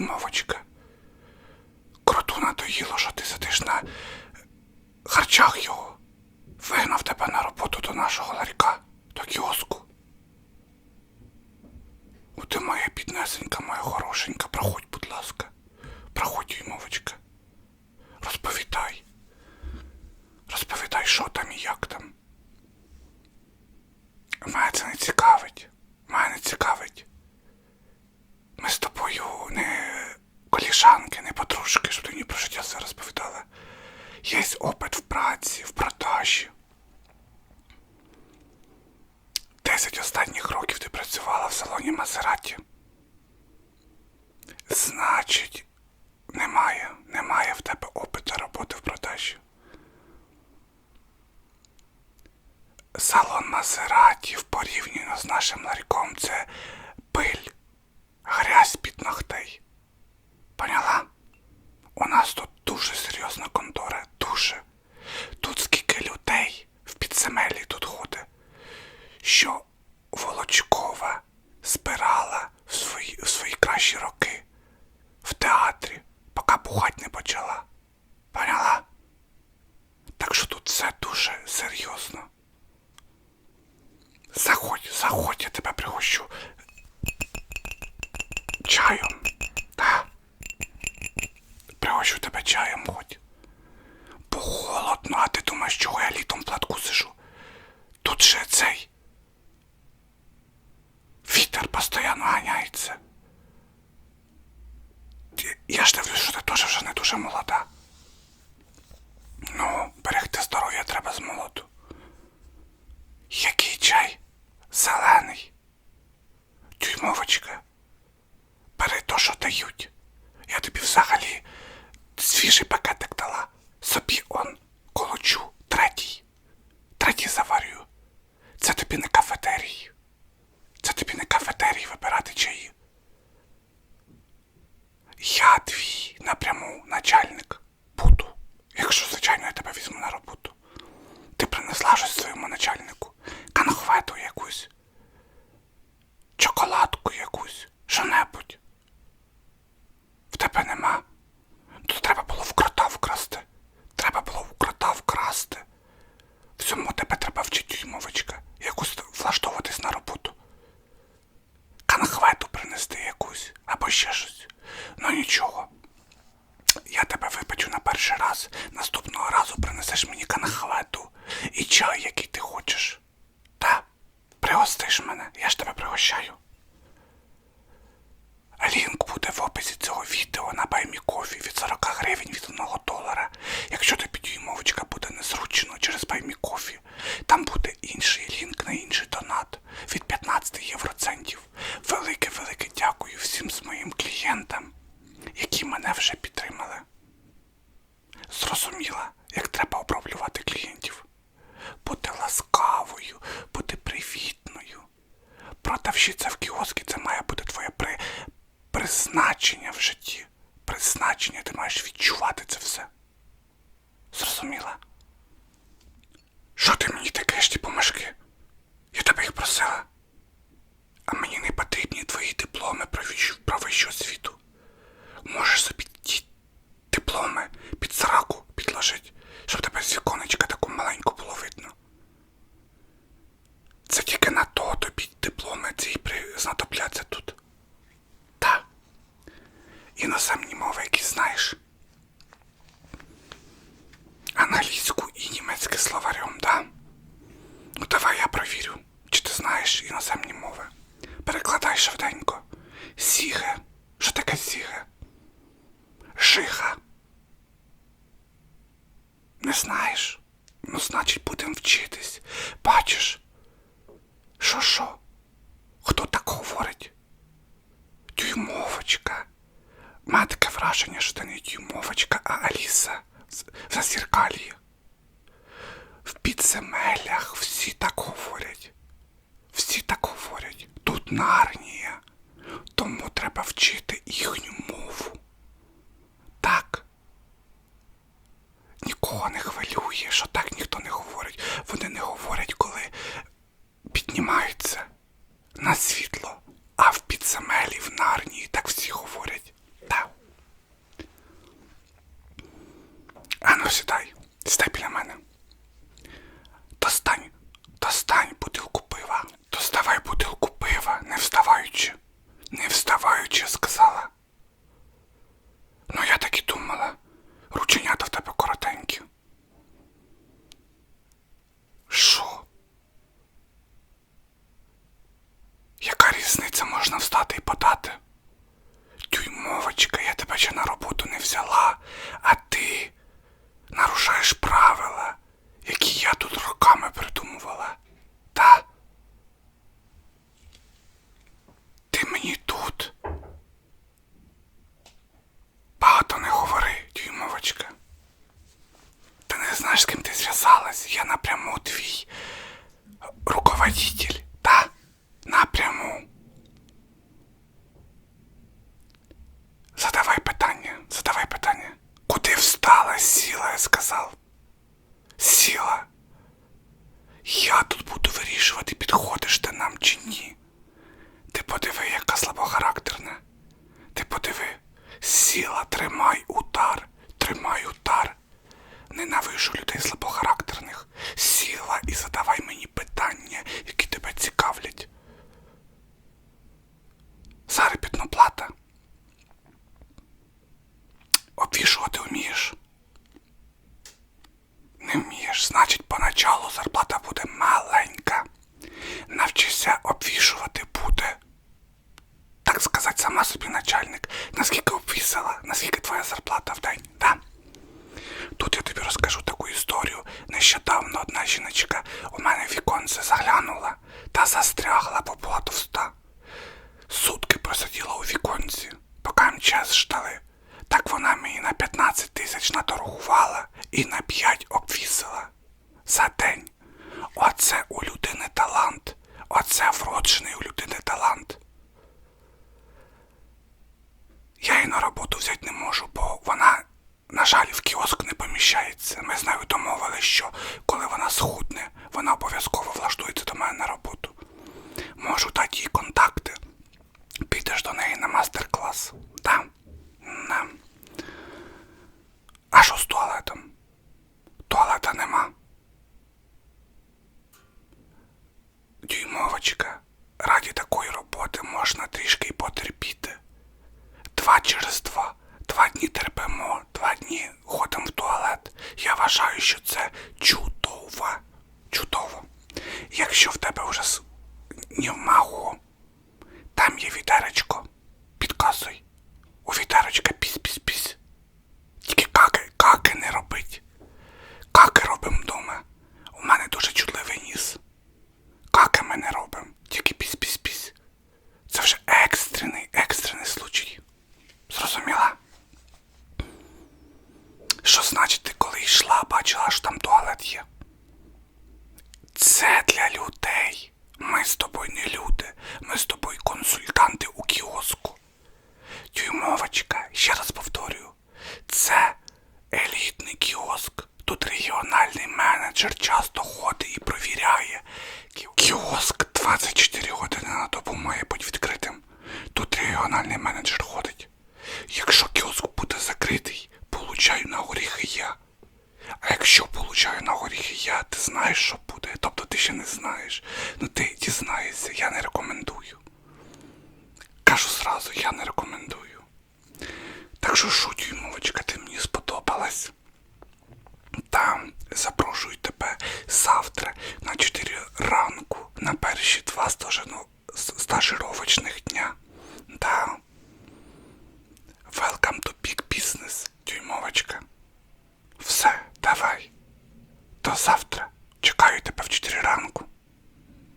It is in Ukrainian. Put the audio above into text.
Ти дюймовочка? Кроту надоїло, що ти сидиш на харчах його. Вигнав тебе на роботу до нашого ларька, до кіоску. О, ти моя піднесенька, моя хорошенька, проходь, будь ласка. Проходь, дюймовочка. Розповідай. Розповідай, що там і як там. Мене це не цікавить. Мене не цікавить. Ми з тобою не колішанки, не подружки, щоб ти мені про життя все розповідала. Є опит в праці, в продажі. Десять останніх років ти працювала в салоні Мазераті. Значить, немає, немає в тебе опиту роботи в продажі. Салон Мазераті в порівнянні з нашим ларьком це Дюймовочка. Бери то, що дають. Я тобі взагалі свіжий пакетик дала. Собі он колочу. Третій. Третій заварюю. Це тобі не кафетерій. Це тобі не кафетерій вибирати чаї. Я твій напряму начальник буду. Якщо, звичайно, я тебе візьму на роботу. Ти принесла щось своєму начальнику. Конхвету якусь. Чоколадку якусь. Що-небудь. В тебе нема. Тут треба було в крота вкрасти. Треба було в крота вкрасти. Всьому тебе треба вчити, дюймовочка. Якусь влаштовуватись на роботу. Канахвету принести якусь або ще щось. Ну нічого. Я тебе випечу на перший раз. Наступного разу принесеш мені канахвету і чай, який ти хочеш. Та, пригостиш мене, я ж тебе пригощаю. Лінк буде в описі цього відео на Баймікофі від 40 гривень від 1 долара. Якщо тобі дюймовочка буде незручно через Баймікофі, там буде інший лінк на інший донат від 15 євроцентів. Велике-велике дякую всім з моїм клієнтам, які мене вже підтримали. Зрозуміла, як треба оброблювати клієнтів. Бути ласкавою, бути привітною. Продавщиця в кіоскі це має бути. Призначення в житті. Призначення, ти маєш відчувати це все. Зрозуміла? Що ти мені таке ті помашки? Я тебе їх просила. А мені не потрібні твої дипломи про вищу освіту. Можеш собі ті дипломи під сраку підложити, щоб тебе з віконечка таку маленьку було видно. швиденько. Сіге. Що таке сіге? Жиха. Не знаєш? Ну, значить, будемо вчитись. Бачиш? Що що? Хто так говорить? Дюймовочка. Має таке враження, що це не дюймовочка, а Аліса в Зазіркалі. В підземеллях всі так говорять. Всі так говорять. Нарнія. Тому треба вчити їхню мову. Так. Нікого не хвилює, що так ніхто не говорить. Вони не говорять, коли піднімаються на світло, а в підземелі в Нарнії так всі говорять. Так. Ану, сідай, сідай біля мене. Достань, достань бутилку пива. Доставай бутилку пива, не вставаючи. Не вставаючи, сказала. Ну, я так і думала. Рученята в тебе коротенькі. Що? Яка різниця можна встати і подати? Дюймовочка, я тебе ще на роботу не взяла, а ти нарушаєш правила, які я тут роками придумувала. Та? Ти мені тут. Багато не говори, дюймовочка. Знаєш, з ким ти зв'язалась. Я напряму твій руководитель, та? Напряму. Задавай питання, задавай питання. Куди встала, сіла, я сказав. Сіла. Я тут буду вирішувати, підходиш мастер-клас. Да? Да. А що з туалетом? Туалета нема. Дюймовочка, раді такої роботи можна трішки й потерпіти. Два через два. Два дні терпимо, два дні ходимо в туалет. Я вважаю, що це чудово. Чудово. Якщо в тебе вже с- знаєш, що буде. Тобто ти ще не знаєш. Ну ти дізнаєшся, я не рекомендую. Кажу зразу, я не рекомендую. Так що шутюй, мовочка, ти мені сподобалась. Та запрошую тебе завтра на 4 ранку на перші два стажину- с- стажировочних